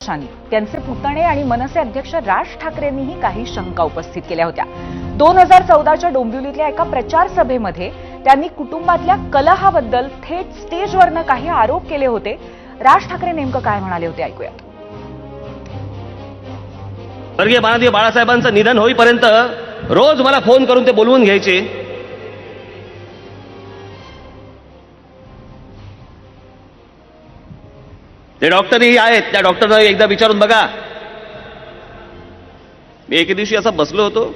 पक्षांनी त्यांचे पुतणे आणि मनसे अध्यक्ष राज ठाकरेंनीही काही शंका उपस्थित केल्या होत्या. दोन हजार चौदाच्या डोंबिवलीतल्या एका प्रचार सभेमध्ये त्यांनी कुटुंबातल्या कलहाबद्दल थेट स्टेजवरनं काही आरोप केले होते. राज ठाकरे नेमकं काय म्हणाले होते? ऐकूया. स्वर्गीय महादेव बाळासाहेबांचं निधन होईपर्यंत रोज मला फोन करून ते बोलवून घ्यायचे. ते डॉक्टरही आहेत त्या डॉक्टरना एकदा विचारून बघा. मी एके दिवशी असा बसलो होतो.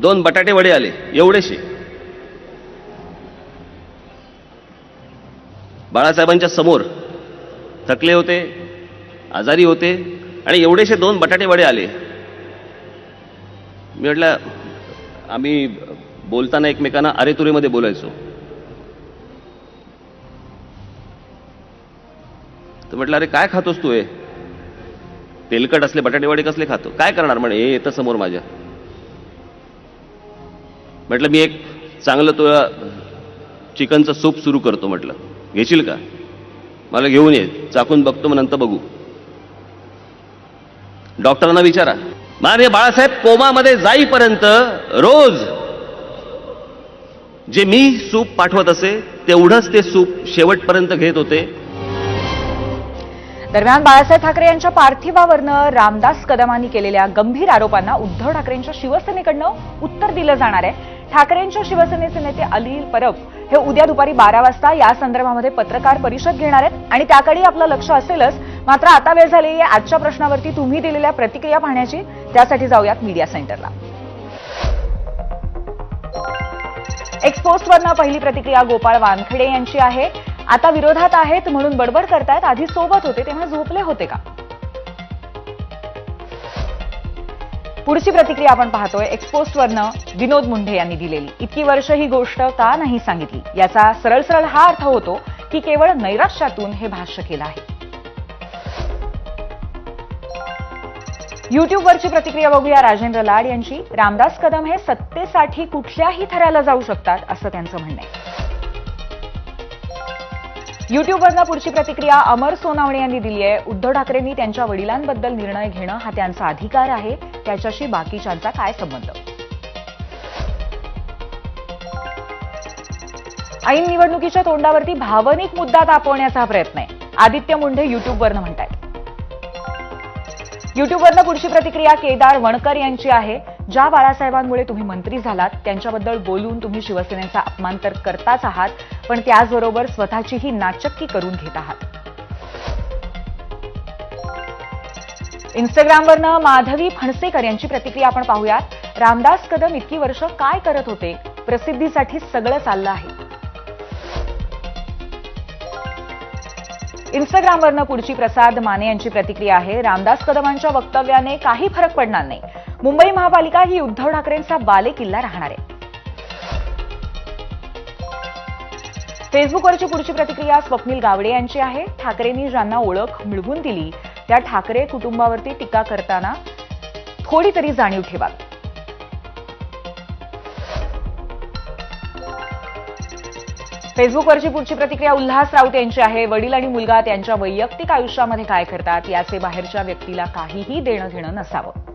दोन बटाटे वडे आले एवढेशे. बाळासाहेबांच्या समोर थकले होते आजारी होते आणि एवढेशे दोन बटाटे वडे आले. मी म्हटलं आम्ही बोलताना एकमेकांना अरेतुरेमध्ये बोलायचो. म्हटलं अरे काय खातोस तू हे? तेलकट असले बटाटेवाडे कसले खातो? काय करणार म्हणे? हे येतं समोर माझ्या. म्हटलं मी एक चांगलं तुला चिकनचं सूप सुरू करतो म्हटलं. घेशील का? मला घेऊन ये. चाकून बघतो मग नंतर बघू. डॉक्टरांना विचारा. माननीय बाळासाहेब कोमामध्ये जाईपर्यंत रोज जे मी सूप पाठवत असे तेवढंच ते सूप शेवटपर्यंत घेत होते. दरम्यान बाळासाहेब ठाकरे यांच्या पार्थिवावरनं रामदास कदमांनी केलेल्या गंभीर आरोपांना उद्धव ठाकरेंच्या शिवसेनेकडनं उत्तर दिलं जाणार आहे. ठाकरेंच्या शिवसेनेचे नेते अनिल परब हे उद्या दुपारी बारा वाजता या संदर्भामध्ये पत्रकार परिषद घेणार आहेत. आणि त्याकडे आपलं लक्ष असेलच. मात्र आता वेळ झालेली आहे. आजच्या प्रश्नावरती तुम्ही दिलेल्या प्रतिक्रिया पाहण्याची. त्यासाठी जाऊयात मीडिया सेंटरला. एक्सपोस्टवरनं पहिली प्रतिक्रिया गोपाळ वानखेडे यांची आहे. आता विरोधात आहेत म्हणून बडबड करतायत. आधी सोबत होते तेव्हा झोपले होते का? पुढची प्रतिक्रिया आपण पाहतोय. एक्सपोस्टवरनं विनोद मुंढे यांनी दिलेली. इतकी वर्ष ही गोष्ट का नाही सांगितली? याचा सरळ सरळ हा अर्थ होतो की केवळ नैराश्यातून हे भाष्य केलं आहे. युट्यूबवरची प्रतिक्रिया बघूया. राजेंद्र लाड यांची. रामदास कदम हे सत्तेसाठी कुठल्याही थराला जाऊ शकतात असं त्यांचं म्हणणं आहे. युट्यूबवरनं पुढची प्रतिक्रिया अमर सोनावणे यांनी दिली आहे. उद्धव ठाकरेंनी त्यांच्या वडिलांबद्दल निर्णय घेणं हा त्यांचा अधिकार आहे. त्याच्याशी बाकीच्यांचा काय संबंध? ऐन निवडणुकीच्या तोंडावरती भावनिक मुद्दा तापवण्याचा प्रयत्न आहे. आदित्य मुंढे युट्यूबवरनं म्हणतायत. युट्यूबवरनं पुढची प्रतिक्रिया केदार वणकर यांची आहे. ज्या बाळासाहेबांमुळे तुम्ही मंत्री झालात त्यांच्याबद्दल बोलून तुम्ही शिवसेनेचा अपमान तर करताच आहात पण त्याचबरोबर स्वतःचीही नाचक्की करून घेत आहात. इंस्टाग्रामवरनं माधवी फणसेकर यांची प्रतिक्रिया आपण पाहूयात. रामदास कदम इतकी वर्ष काय करत होते? प्रसिद्धीसाठी सगळं चाललं आहे. इंस्टाग्रामवरनं पुढची प्रसाद माने यांची प्रतिक्रिया आहे. रामदास कदमांच्या वक्तव्याने काही फरक पडणार नाही. मुंबई महापालिका ही उद्धव ठाकरेंचा बालेकिल्ला राहणार आहे. फेसबुकवरची पुढची प्रतिक्रिया स्वप्नील गावडे यांची आहे. ठाकरेंनी ज्यांना ओळख मिळवून दिली त्या ठाकरे कुटुंबावरती टीका करताना थोडी तरी जाणीव ठेवा फेसबुकवरची पुढची प्रतिक्रिया उल्हास राऊत यांची आहे. वडील आणि मुलगा त्यांच्या वैयक्तिक आयुष्यामध्ये काय करतात याचे बाहेरच्या व्यक्तीला काहीही देणं घेणं नसावं.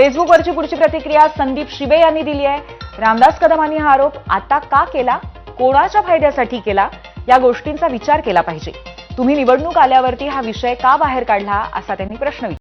फेसबुकवरची पुढची प्रतिक्रिया संदीप शिबे यांनी दिली आहे. रामदास कदमांनी हा आरोप आता का केला? कोणाच्या फायद्यासाठी केला? या गोष्टींचा विचार केला पाहिजे. तुम्ही निवडणूक आल्यावरती हा विषय का बाहेर काढला? असा त्यांनी प्रश्न विचारला.